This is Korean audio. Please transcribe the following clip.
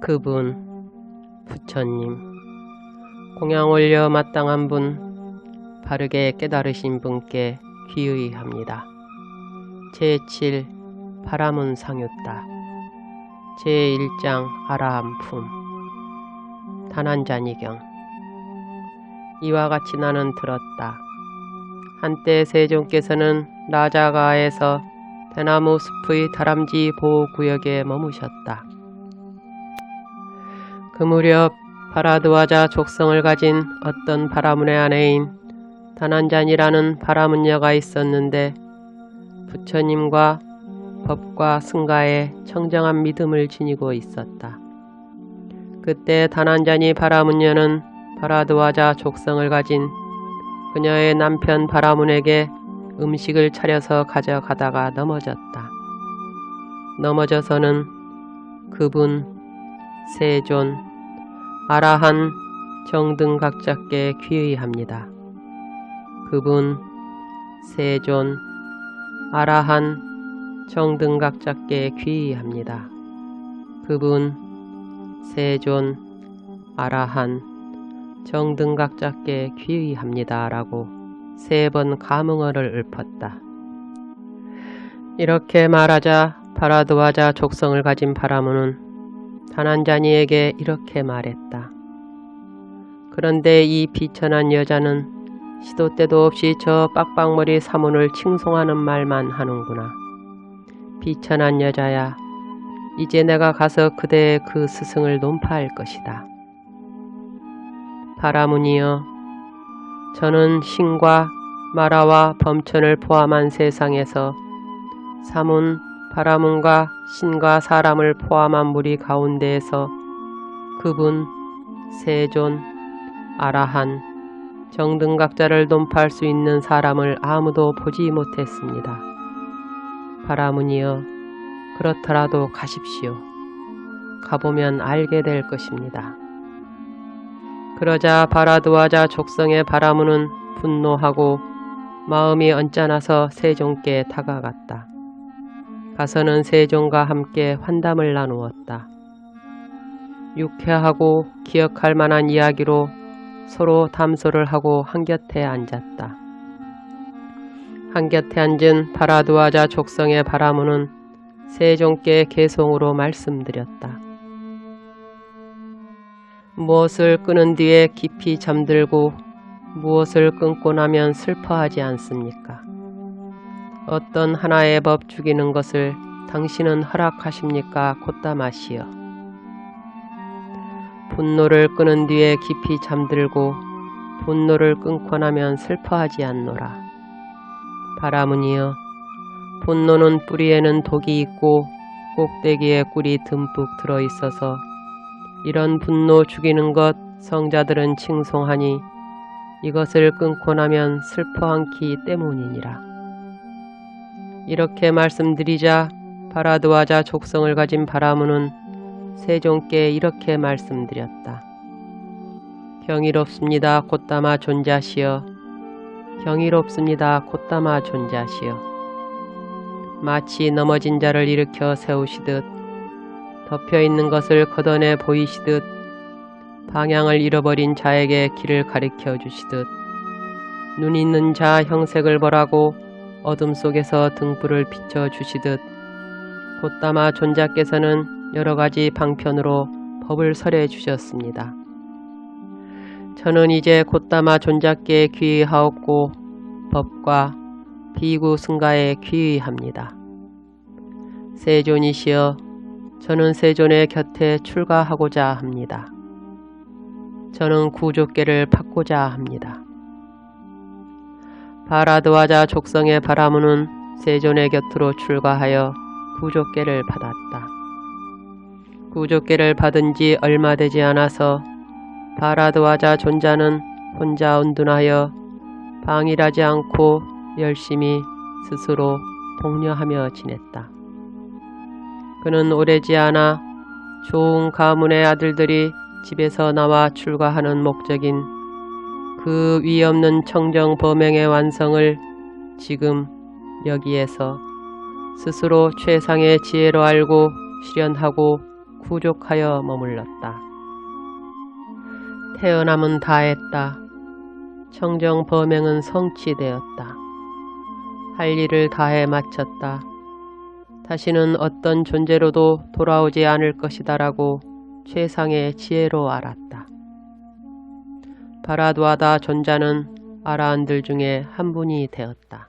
그분, 부처님, 공양 올려 마땅한 분, 바르게 깨달으신 분께 귀의합니다. 제7 바라문 상유따 제1장 아라함 품 단한자니경 이와 같이 나는 들었다. 한때 세종께서는 나자가에서 대나무 숲의 다람쥐 보호구역에 머무셨다. 그 무렵 바라드와자 족성을 가진 어떤 바라문의 아내인 단한잔이라는 바라문녀가 있었는데 부처님과 법과 승가에 청정한 믿음을 지니고 있었다. 그때 단한잔이 바라문녀는 바라드와자 족성을 가진 그녀의 남편 바라문에게 음식을 차려서 가져가다가 넘어졌다. 넘어져서는 그분, 세존, 아라한 정등각자께 귀의합니다. 그분, 세존, 아라한 정등각자께 귀의합니다. 그분, 세존, 아라한 정등각자께 귀의합니다. 라고 세번 가문어를 읊었다. 이렇게 말하자 바라드와자 족성을 가진 바라문은 다난자니에게 이렇게 말했다. 그런데 이 비천한 여자는 시도 때도 없이 저 빡빡머리 사문을 칭송하는 말만 하는구나. 비천한 여자야, 이제 내가 가서 그대의 그 스승을 논파할 것이다. 바라문이여, 저는 신과 마라와 범천을 포함한 세상에서 사문, 바라문과 신과 사람을 포함한 무리 가운데에서 그분, 세존, 아라한, 정등 각자를 논파할 수 있는 사람을 아무도 보지 못했습니다. 바라문이여, 그렇더라도 가십시오. 가보면 알게 될 것입니다. 그러자 바라드와자 족성의 바라문은 분노하고 마음이 언짢아서 세종께 다가갔다. 가서는 세종과 함께 환담을 나누었다. 유쾌하고 기억할 만한 이야기로 서로 담소를 하고 한곁에 앉았다. 한곁에 앉은 바라두아자 족성의 바라문은 세종께 개송으로 말씀드렸다. 무엇을 끊은 뒤에 깊이 잠들고 무엇을 끊고 나면 슬퍼하지 않습니까? 어떤 하나의 법 죽이는 것을 당신은 허락하십니까? 곧다마시여. 분노를 끊은 뒤에 깊이 잠들고 분노를 끊고 나면 슬퍼하지 않노라. 바라문이여, 분노는 뿌리에는 독이 있고 꼭대기에 꿀이 듬뿍 들어 있어서 이런 분노 죽이는 것 성자들은 칭송하니 이것을 끊고 나면 슬퍼 않기 때문이니라. 이렇게 말씀드리자 바라드와자 족성을 가진 바라문은 세종께 이렇게 말씀드렸다. 경이롭습니다. 곧다마 존자시여. 경이롭습니다. 곧다마 존자시여. 마치 넘어진 자를 일으켜 세우시듯 덮여 있는 것을 걷어내 보이시듯 방향을 잃어버린 자에게 길을 가리켜 주시듯 눈 있는 자 형색을 보라고 어둠 속에서 등불을 비춰 주시듯 곧다마 존자께서는 여러 가지 방편으로 법을 설해 주셨습니다. 저는 이제 곧다마 존자께 귀의하옵고 법과 비구 승가에 귀의합니다. 세존이시여 저는 세존의 곁에 출가하고자 합니다. 저는 구조계를 받고자 합니다. 바라드와자 족성의 바라문은 세존의 곁으로 출가하여 구조계를 받았다. 구조계를 받은 지 얼마 되지 않아서 바라드와자 존자는 혼자 운둔하여 방일하지 않고 열심히 스스로 독려하며 지냈다. 그는 오래지 않아 좋은 가문의 아들들이 집에서 나와 출가하는 목적인 그 위없는 청정 범행의 완성을 지금 여기에서 스스로 최상의 지혜로 알고 실현하고 구족하여 머물렀다. 태어남은 다했다. 청정 범행은 성취되었다. 할 일을 다해 마쳤다. 다시는 어떤 존재로도 돌아오지 않을 것이다라고 최상의 지혜로 알았다. 바라두아다 존자는 아라한들 중에 한 분이 되었다.